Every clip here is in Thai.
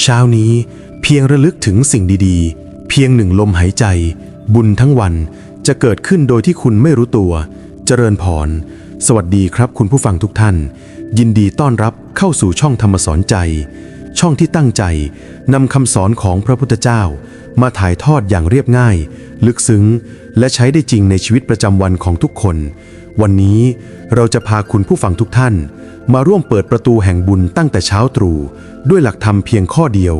เช้านี้เพียงระลึกถึงสิ่งดีๆ เพียงหนึ่งลมหายใจ บุญทั้งวันจะเกิดขึ้นโดยที่คุณไม่รู้ตัว เจริญพร สวัสดีครับคุณผู้ฟังทุกท่าน ยินดีต้อนรับเข้าสู่ช่องธรรมสอนใจ ช่องที่ตั้งใจนำคำสอนของพระพุทธเจ้า มาถ่ายทอดอย่างเรียบง่าย ลึกซึ้ง และใช้ได้จริงในชีวิตประจำวันของทุกคน วันนี้เราจะพาคุณผู้ฟังทุกท่าน มาร่วมเปิดประตูแห่งบุญตั้งแต่เช้าตรู่ด้วยหลักธรรมเพียงข้อเดียว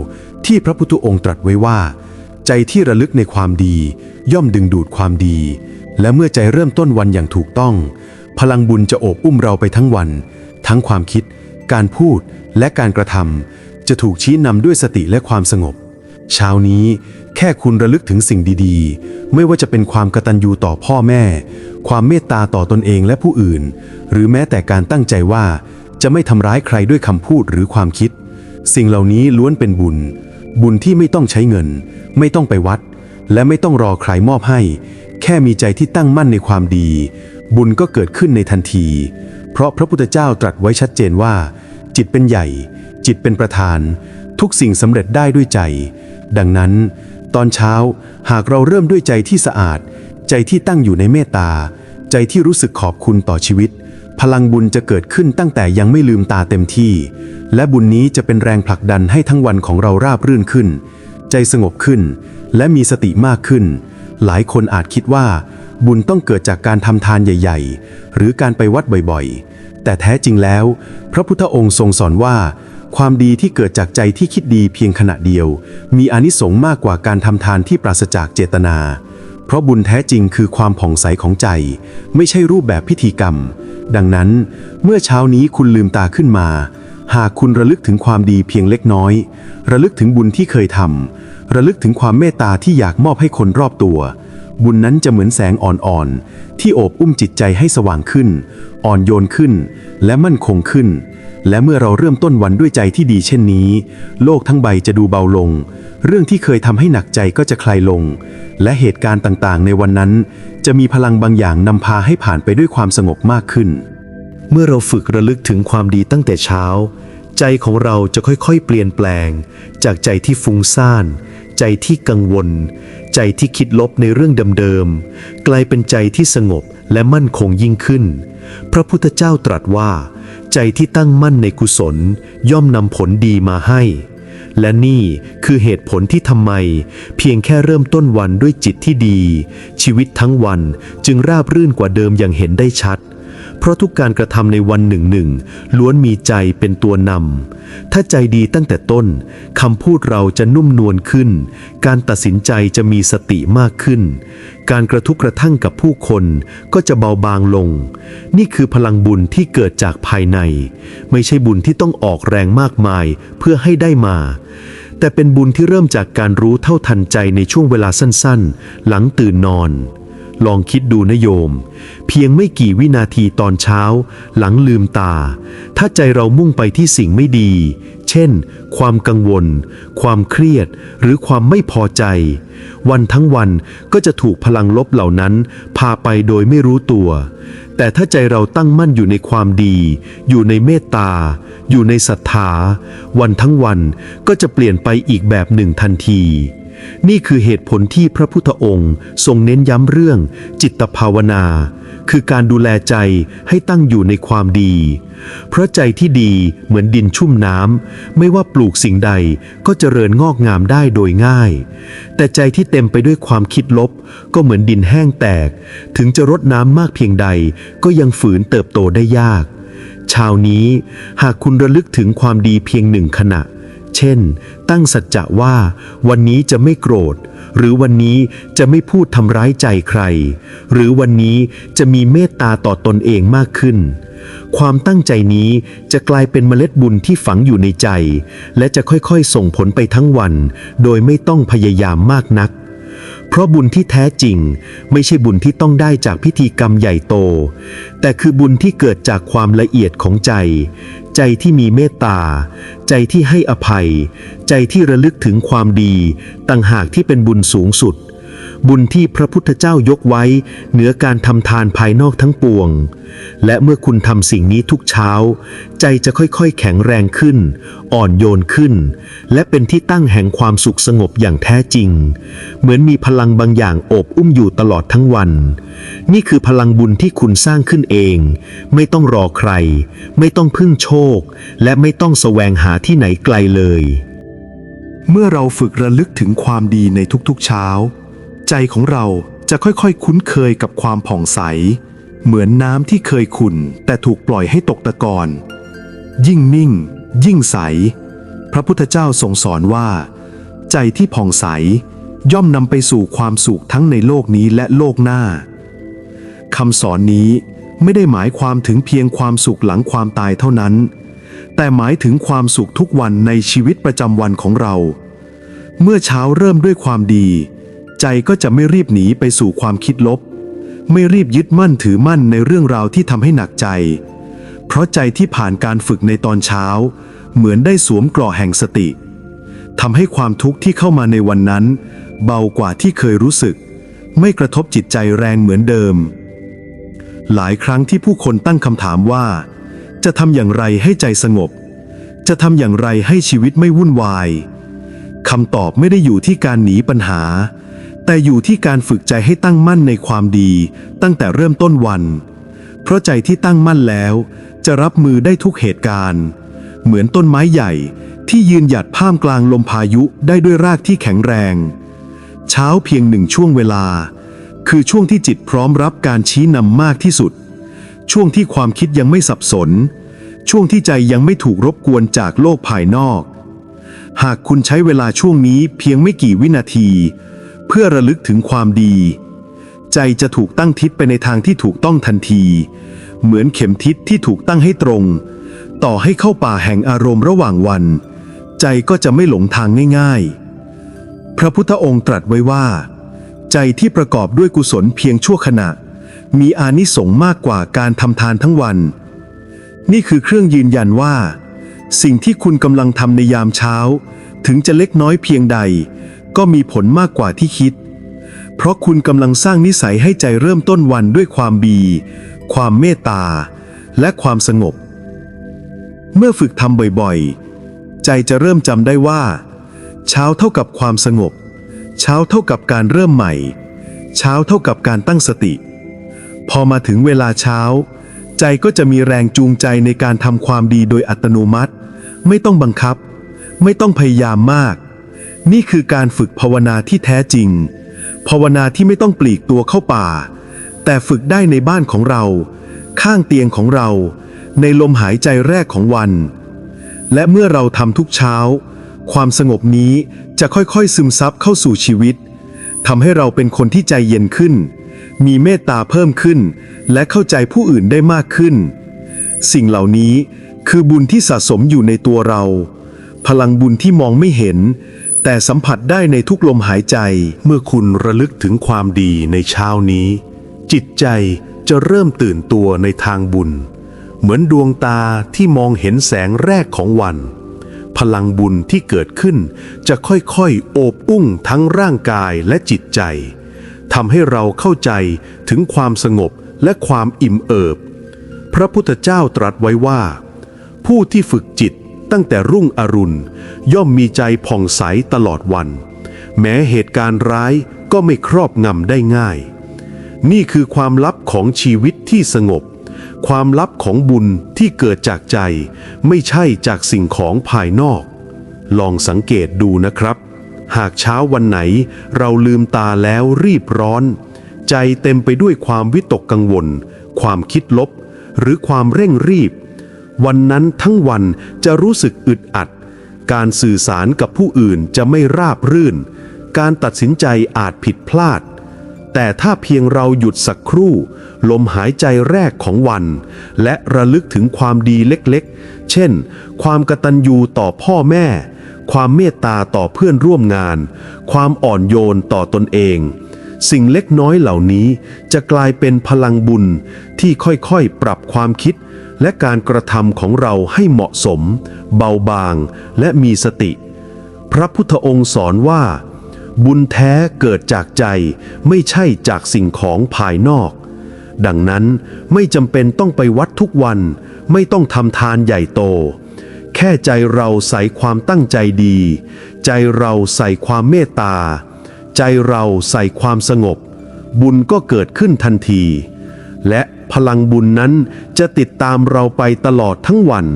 ที่พระพุทธองค์ตรัสไว้ว่า ใจที่ระลึกในความดี ย่อมดึงดูดความดี และเมื่อใจเริ่มต้นวันอย่างถูกต้อง พลังบุญจะโอบอุ้มเราไปทั้งวัน ทั้งความคิด การพูดและการกระทำจะถูกชี้นำด้วยสติและความสงบ เช้านี้ แค่คุณระลึกถึงสิ่งดีๆ ไม่ว่าจะเป็นความกตัญญูต่อพ่อแม่ ความเมตตาต่อตนเองและผู้อื่น หรือแม้แต่การตั้งใจว่า จะไม่ทำร้ายใครด้วยคำพูดหรือความคิด สิ่งเหล่านี้ล้วนเป็นบุญ บุญที่ไม่ต้องใช้เงิน ไม่ต้องไปวัด และไม่ต้องรอใครมอบให้ แค่มีใจที่ตั้งมั่นในความดี บุญก็เกิดขึ้นในทันที เพราะพระพุทธเจ้าตรัสไว้ชัดเจนว่า จิตเป็นใหญ่ จิตเป็นประธาน ทุกสิ่งสำเร็จได้ด้วยใจ ดังนั้น ตอนเช้า หากเราเริ่มด้วยใจที่สะอาด ใจที่ตั้งอยู่ในเมตตา ใจที่รู้สึกขอบคุณต่อชีวิต พลังบุญจะเกิดขึ้นตั้งแต่ยังไม่ลืมตาเต็มที่ และบุญนี้จะเป็นแรงผลักดันให้ทั้งวันของเราราบรื่นขึ้น ใจสงบขึ้น และมีสติมากขึ้น หลายคนอาจคิดว่า บุญต้องเกิดจากการทำทานใหญ่ ๆ หรือการไปวัดบ่อยๆ แต่แท้จริงแล้ว พระพุทธองค์ทรงสอนว่า ความดีที่เกิดจากใจที่คิดดีเพียงขณะเดียว มีอนิสงส์มากกว่าการทำทานที่ปราศจากเจตนา เพราะบุญแท้จริงคือความผ่องใสของใจ ไม่ใช่รูปแบบพิธีกรรม ดังนั้น เมื่อเช้านี้คุณลืมตาขึ้นมา หากคุณระลึกถึงความดีเพียงเล็กน้อย ระลึกถึงบุญที่เคยทำระลึกถึงความเมตตาที่อยากมอบให้คนรอบตัว บุญนั้นจะเหมือนแสงอ่อนๆ ที่โอบอุ้มจิตใจให้สว่างขึ้น อ่อนโยนขึ้น และมั่นคงขึ้น และเมื่อเราเริ่มต้นวันด้วยใจที่ดีเช่นนี้ โลกทั้งใบจะดูเบาลง เรื่องที่เคยทำให้หนักใจก็จะคลายลง และเหตุการณ์ต่างๆ ในวันนั้น จะมีพลังบางอย่างนำพาให้ผ่านไปด้วยความสงบมากขึ้น เมื่อเราฝึกระลึกถึงความดีตั้งแต่เช้า ใจของเราจะค่อยๆ เปลี่ยนแปลง จากใจที่ฟุ้งซ่าน ใจที่กังวล ใจที่คิดลบในเรื่องเดิมๆ กลายเป็นใจที่สงบและมั่นคงยิ่งขึ้น พระพุทธเจ้าตรัสว่า ใจที่ตั้งมั่นในกุศล ย่อมนำผลดีมาให้ และนี่คือเหตุผลที่ทำไม เพียงแค่เริ่มต้นวันด้วยจิตที่ดี ชีวิตทั้งวันจึงราบรื่นกว่าเดิมอย่างเห็นได้ชัดเราะทุกการกระทำในวันหนึ่งหนึ่งล้วนมีใจเป็นตัวนำ ถ้าใจดีตั้งแต่ต้นคำพูดเราจะนุ่มนวลขึ้น การตัดสินใจจะมีสติมากขึ้น การกระทุกกระทั่งกับผู้คนก็จะเบาบางลง นี่คือพลังบุญที่เกิดจากภายใน ไม่ใช่บุญที่ต้องออกแรงมากมายเพื่อให้ได้มาแต่เป็นบุญที่เริ่มจากการรู้เท่าทันใจในช่วงเวลาสั้นๆ หลังตื่นนอน ลองคิดดูนะโยม เพียงไม่กี่วินาทีตอนเช้า หลังลืมตา ถ้าใจเรามุ่งไปที่สิ่งไม่ดี เช่น ความกังวล ความเครียด หรือความไม่พอใจ วันทั้งวันก็จะถูกพลังลบเหล่านั้น พาไปโดยไม่รู้ตัว แต่ถ้าใจเราตั้งมั่นอยู่ในความดี อยู่ในเมตตา อยู่ในศรัทธา วันทั้งวันก็จะเปลี่ยนไปอีกแบบหนึ่งทันที นี่คือเหตุผลที่พระพุทธองค์ทรงเน้นย้ำเรื่องจิตภาวนา คือการดูแลใจให้ตั้งอยู่ในความดี เพราะใจที่ดีเหมือนดินชุ่มน้ำไม่ว่าปลูกสิ่งใดก็เจริญงอกงามได้โดยง่าย แต่ใจที่เต็มไปด้วยความคิดลบ ก็เหมือนดินแห้งแตก ถึงจะรดน้ำมากเพียงใด ก็ยังฝืนเติบโตได้ยาก ชาวนี้หากคุณระลึกถึงความดีเพียงหนึ่งขณะ เช่น ตั้งสัจจะว่า วันนี้จะไม่โกรธ หรือวันนี้จะไม่พูดทำร้ายใจใคร หรือวันนี้จะมีเมตตาต่อตนเองมากขึ้น ความตั้งใจนี้จะกลายเป็นเมล็ดบุญที่ฝังอยู่ในใจ และจะค่อยๆ ส่งผลไปทั้งวัน โดยไม่ต้องพยายามมากนัก ราะบุญที่แท้จริง ไม่ใช่บุญที่ต้องได้จากพิธีกรรมใหญ่โต แต่คือบุญที่เกิดจากความละเอียดของใจ ใจที่มีเมตตา ใจที่ให้อภัย ใจที่ระลึกถึงความดี ต่างหากที่เป็นบุญสูงสุด บุญที่พระพุทธเจ้ายกไว้ เหนือการทำทานภายนอกทั้งปวง และเมื่อคุณทำสิ่งนี้ทุกเช้า ใจจะค่อยๆ แข็งแรงขึ้น อ่อนโยนขึ้น และเป็นที่ตั้งแห่งความสุขสงบอย่างแท้จริง เหมือนมีพลังบางอย่างโอบอุ้มอยู่ตลอดทั้งวัน นี่คือพลังบุญที่คุณสร้างขึ้นเอง ไม่ต้องรอใคร ไม่ต้องพึ่งโชค และไม่ต้องแสวงหาที่ไหนไกลเลย เมื่อเราฝึกระลึกถึงความดีในทุกๆเช้า ใจของเราจะค่อยๆ คุ้นเคยกับความผ่องใส เหมือนน้ำที่เคยขุ่น แต่ถูกปล่อยให้ตกตะกอน ยิ่งนิ่ง ยิ่งใส พระพุทธเจ้าทรงสอนว่า ใจที่ผ่องใสย่อมนำไปสู่ความสุขทั้งในโลกนี้และโลกหน้าคำสอนนี้ไม่ได้หมายความถึงเพียงความสุขหลังความตายเท่านั้น แต่หมายถึงความสุขทุกวันในชีวิตประจำวันของเรา เมื่อเช้าเริ่มด้วยความดี ใจก็จะไม่รีบหนีไปสู่ความคิดลบ ไม่รีบยึดมั่นถือมั่นในเรื่องราวที่ทำให้หนักใจ เพราะใจที่ผ่านการฝึกในตอนเช้า เหมือนได้สวมกราะแห่งสติทำให้ความทุกข์ที่เข้ามาในวันนั้น เบากว่าที่เคยรู้สึก ไม่กระทบจิตใจแรงเหมือนเดิม หลายครั้งที่ผู้คนตั้งคำถามว่า จะทำอย่างไรให้ใจสงบ จะทำอย่างไรให้ชีวิตไม่วุ่นวายคำตอบไม่ได้อยู่ที่การหนีปัญหา แต่อยู่ที่การฝึกใจให้ตั้งมั่นในความดี ตั้งแต่เริ่มต้นวัน เพราะใจที่ตั้งมั่นแล้ว จะรับมือได้ทุกเหตุการณ์ เหมือนต้นไม้ใหญ่ที่ยืนหยัดท่ามกลางลมพายุได้ด้วยรากที่แข็งแรง เช้าเพียงหนึ่งช่วงเวลา คือช่วงที่จิตพร้อมรับการชี้นำมากที่สุด ช่วงที่ความคิดยังไม่สับสน ช่วงที่ใจยังไม่ถูกรบกวนจากโลกภายนอก หากคุณใช้เวลาช่วงนี้เพียงไม่กี่วินาที พื่อระลึกถึงความดี ใจจะถูกตั้งทิศไปในทางที่ถูกต้องทันที เหมือนเข็มทิศที่ถูกตั้งให้ตรง ต่อให้เข้าป่าแห่งอารมณ์ระหว่างวัน ใจก็จะไม่หลงทางง่ายๆ พระพุทธองค์ตรัสไว้ว่า ใจที่ประกอบด้วยกุศลเพียงชั่วขณะ มีอานิสงส์มากกว่าการทำทานทั้งวัน นี่คือเครื่องยืนยันว่า สิ่งที่คุณกำลังทำในยามเช้า ถึงจะเล็กน้อยเพียงใด ก็มีผลมากกว่าที่คิด เพราะคุณกำลังสร้างนิสัยให้ใจเริ่มต้นวันด้วยความดี ความเมตตา และความสงบ เมื่อฝึกทำบ่อยๆ ใจจะเริ่มจำได้ว่า เช้าเท่ากับความสงบ เช้าเท่ากับการเริ่มใหม่ เช้าเท่ากับการตั้งสติ พอมาถึงเวลาเช้า ใจก็จะมีแรงจูงใจในการทำความดีโดยอัตโนมัติ ไม่ต้องบังคับ ไม่ต้องพยายามมาก นี่คือการฝึกภาวนาที่แท้จริง ภาวนาที่ไม่ต้องปลีกตัวเข้าป่า แต่ฝึกได้ในบ้านของเรา ข้างเตียงของเรา ในลมหายใจแรกของวัน และเมื่อเราทำทุกเช้า ความสงบนี้จะค่อยๆซึมซับเข้าสู่ชีวิตทำให้เราเป็นคนที่ใจเย็นขึ้น มีเมตตาเพิ่มขึ้น และเข้าใจผู้อื่นได้มากขึ้น สิ่งเหล่านี้คือบุญที่สะสมอยู่ในตัวเรา พลังบุญที่มองไม่เห็น แต่สัมผัสได้ในทุกลมหายใจเมื่อคุณระลึกถึงความดีในเช้านี้ จิตใจจะเริ่มตื่นตัวในทางบุญ เหมือนดวงตาที่มองเห็นแสงแรกของวัน พลังบุญที่เกิดขึ้นจะค่อยๆ โอบอุ้งทั้งร่างกายและจิตใจทำให้เราเข้าใจถึงความสงบและความอิ่มเอิบ พระพุทธเจ้าตรัสไว้ว่า ผู้ที่ฝึกจิต ตั้งแต่รุ่งอรุณ ย่อมมีใจผ่องใสตลอดวัน แม้เหตุการณ์ร้ายก็ไม่ครอบงำได้ง่าย นี่คือความลับของชีวิตที่สงบ ความลับของบุญที่เกิดจากใจ ไม่ใช่จากสิ่งของภายนอก ลองสังเกตดูนะครับ หากเช้าวันไหนเราลืมตาแล้วรีบร้อน ใจเต็มไปด้วยความวิตกกังวล ความคิดลบ หรือความเร่งรีบ วันนั้นทั้งวันจะรู้สึกอึดอัด การสื่อสารกับผู้อื่นจะไม่ราบรื่น การตัดสินใจอาจผิดพลาด แต่ถ้าเพียงเราหยุดสักครู่ ลมหายใจแรกของวัน และระลึกถึงความดีเล็กๆ เช่น ความกตัญญูต่อพ่อแม่ ความเมตตาต่อเพื่อนร่วมงาน ความอ่อนโยนต่อตนเองสิ่งเล็กน้อยเหล่านี้จะกลายเป็นพลังบุญที่ค่อยๆ ปรับความคิด และการกระทำของเราให้เหมาะสม เบาบาง และมีสติ พระพุทธองค์สอนว่า บุญแท้เกิดจากใจไม่ใช่จากสิ่งของภายนอก ดังนั้นไม่จำเป็นต้องไปวัดทุกวัน ไม่ต้องทำทานใหญ่โต แค่ใจเราใส่ความตั้งใจดี ใจเราใส่ความเมตตา ใจเราใส่ความสงบ บุญก็เกิดขึ้นทันที และ พลังบุญนั้นจะติดตามเราไปตลอดทั้งวัน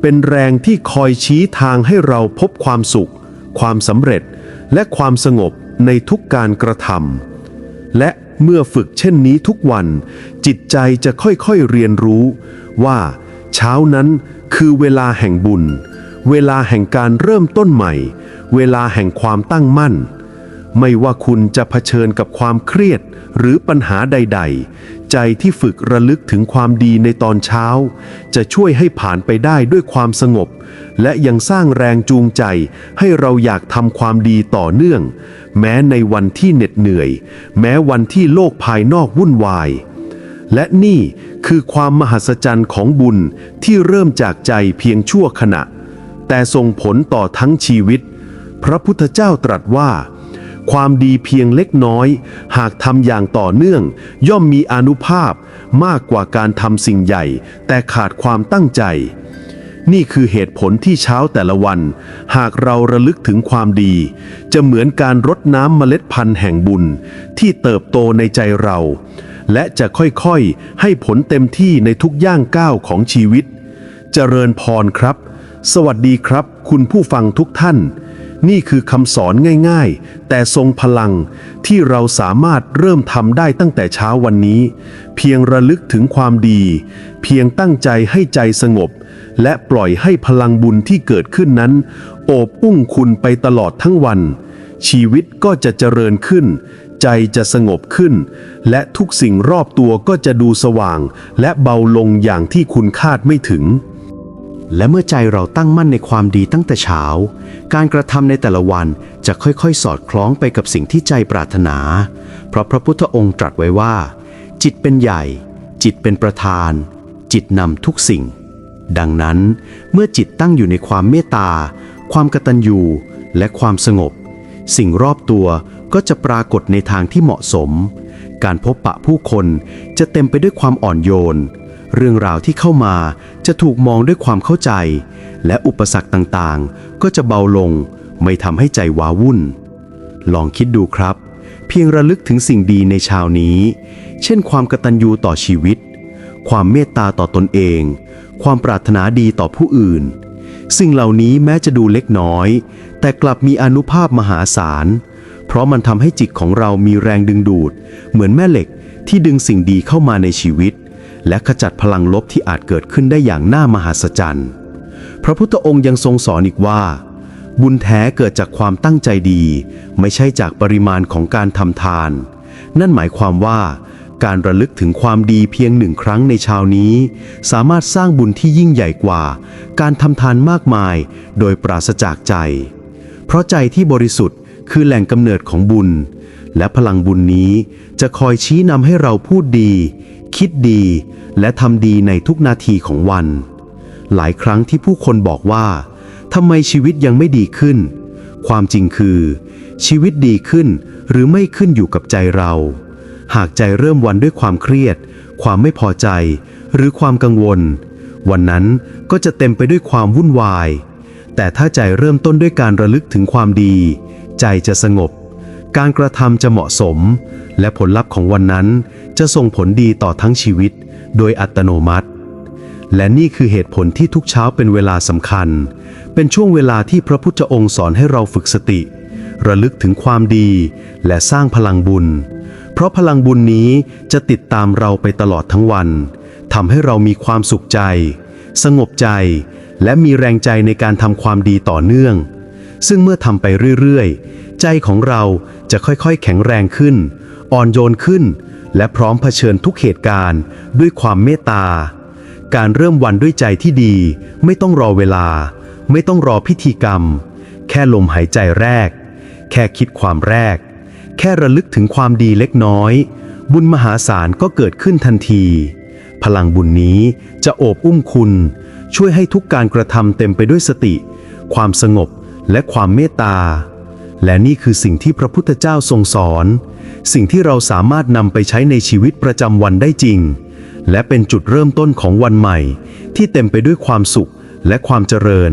เป็นแรงที่คอยชี้ทางให้เราพบความสุข ความสำเร็จและความสงบในทุกการกระทำและเมื่อฝึกเช่นนี้ทุกวัน จิตใจจะค่อยๆเรียนรู้ ว่าเช้านั้นคือเวลาแห่งบุญ เวลาแห่งการเริ่มต้นใหม่ เวลาแห่งความตั้งมั่น ไม่ว่าคุณจะเผชิญกับความเครียดหรือปัญหาใด ๆ ใจที่ฝึกระลึกถึงความดีในตอนเช้า จะช่วยให้ผ่านไปได้ด้วยความสงบ และยังสร้างแรงจูงใจให้เราอยากทำความดีต่อเนื่อง แม้ในวันที่เหน็ดเหนื่อย แม้วันที่โลกภายนอกวุ่นวาย และนี่คือความมหัศจรรย์ของบุญที่เริ่มจากใจเพียงชั่วขณะ แต่ส่งผลต่อทั้งชีวิต พระพุทธเจ้าตรัสว่า ความดีเพียงเล็กน้อย หากทำอย่างต่อเนื่อง ย่อมมีอนุภาพมากกว่าการทำสิ่งใหญ่ แต่ขาดความตั้งใจ นี่คือเหตุผลที่เช้าแต่ละวัน หากเราระลึกถึงความดี จะเหมือนการรดน้ำเมล็ดพันธุ์แห่งบุญ ที่เติบโตในใจเรา และจะค่อยๆ ให้ผลเต็มที่ในทุกย่างก้าวของชีวิตเจริญพรครับ สวัสดีครับ คุณผู้ฟังทุกท่าน นี่คือคำสอนง่ายๆ แต่ทรงพลังที่เราสามารถเริ่มทำได้ตั้งแต่เช้าวันนี้ เพียงระลึกถึงความดี เพียงตั้งใจให้ใจสงบ และปล่อยให้พลังบุญที่เกิดขึ้นนั้น โอบอุ้มคุณไปตลอดทั้งวัน ชีวิตก็จะเจริญขึ้น ใจจะสงบขึ้น และทุกสิ่งรอบตัวก็จะดูสว่าง และเบาลงอย่างที่คุณคาดไม่ถึง และเมื่อใจเราตั้งมั่นในความดีตั้งแต่เช้า การกระทำในแต่ละวันจะค่อยๆ สอดคล้องไปกับสิ่งที่ใจปรารถนา เพราะพระพุทธองค์ตรัสไว้ว่า จิตเป็นใหญ่ จิตเป็นประธาน จิตนำทุกสิ่ง ดังนั้น เมื่อจิตตั้งอยู่ในความเมตตา ความกตัญญูและความสงบ สิ่งรอบตัวก็จะปรากฏในทางที่เหมาะสม การพบปะผู้คนจะเต็มไปด้วยความอ่อนโยน เรื่องราวที่เข้ามาจะถูกมองด้วยความเข้าใจ และอุปสรรคต่างๆ ก็จะเบาลง ไม่ทำให้ใจว้าวุ่น ลองคิดดูครับ เพียงระลึกถึงสิ่งดีในชาวนี้ เช่น ความกตัญญูต่อชีวิต ความเมตตาต่อตนเอง ความปรารถนาดีต่อผู้อื่น สิ่งเหล่านี้แม้จะดูเล็กน้อย แต่กลับมีอนุภาพมหาศาล เพราะมันทำให้จิตของเรามีแรงดึงดูด เหมือนแม่เหล็กที่ดึงสิ่งดีเข้ามาในชีวิต และขจัดพลังลบที่อาจเกิดขึ้นได้อย่างน่ามหัศจรรย์ พระพุทธองค์ยังทรงสอนอีกว่า บุญแท้เกิดจากความตั้งใจดี ไม่ใช่จากปริมาณของการทำทาน นั่นหมายความว่าการระลึกถึงความดีเพียงหนึ่งครั้งในเชาวนี้ สามารถสร้างบุญที่ยิ่งใหญ่กว่า การทำทานมากมาย โดยปราศจากใจ เพราะใจที่บริสุทธิ์คือแหล่งกำเนิดของบุญ และพลังบุญนี้จะคอยชี้นำให้เราพูดดี คิดดีและทำดีในทุกนาทีของวัน หลายครั้งที่ผู้คนบอกว่าทำไมชีวิตยังไม่ดีขึ้น ความจริงคือ ชีวิตดีขึ้นหรือไม่ขึ้นอยู่กับใจเรา หากใจเริ่มวันด้วยความเครียด ความไม่พอใจ หรือความกังวล วันนั้นก็จะเต็มไปด้วยความวุ่นวาย แต่ถ้าใจเริ่มต้นด้วยการระลึกถึงความดี ใจจะสงบ การกระทำจะเหมาะสม และผลลัพธ์ของวันนั้นจะส่งผลดีต่อทั้งชีวิต โดยอัตโนมัติ และนี่คือเหตุผลที่ทุกเช้าเป็นเวลาสำคัญ เป็นช่วงเวลาที่พระพุทธองค์สอนให้เราฝึกสติ ระลึกถึงความดีและสร้างพลังบุญ เพราะพลังบุญนี้จะติดตามเราไปตลอดทั้งวันทำให้เรามีความสุขใจ สงบใจ และมีแรงใจในการทำความดีต่อเนื่อง ซึ่งเมื่อทำไปเรื่อยๆ ใจของเราจะค่อยๆ แข็งแรงขึ้น อ่อนโยนขึ้น และพร้อมเผชิญทุกเหตุการณ์ ด้วยความเมตตา การเริ่มวันด้วยใจที่ดี ไม่ต้องรอเวลา ไม่ต้องรอพิธีกรรม แค่ลมหายใจแรก แค่คิดความแรก แค่ระลึกถึงความดีเล็กน้อย บุญมหาศาลก็เกิดขึ้นทันที พลังบุญนี้จะโอบอุ้มคุณ ช่วยให้ทุกการกระทำเต็มไปด้วยสติ ความสงบและความเมตตา และนี่คือสิ่งที่พระพุทธเจ้าทรงสอน สิ่งที่เราสามารถนำไปใช้ในชีวิตประจำวันได้จริง และเป็นจุดเริ่มต้นของวันใหม่ ที่เต็มไปด้วยความสุขและความเจริญ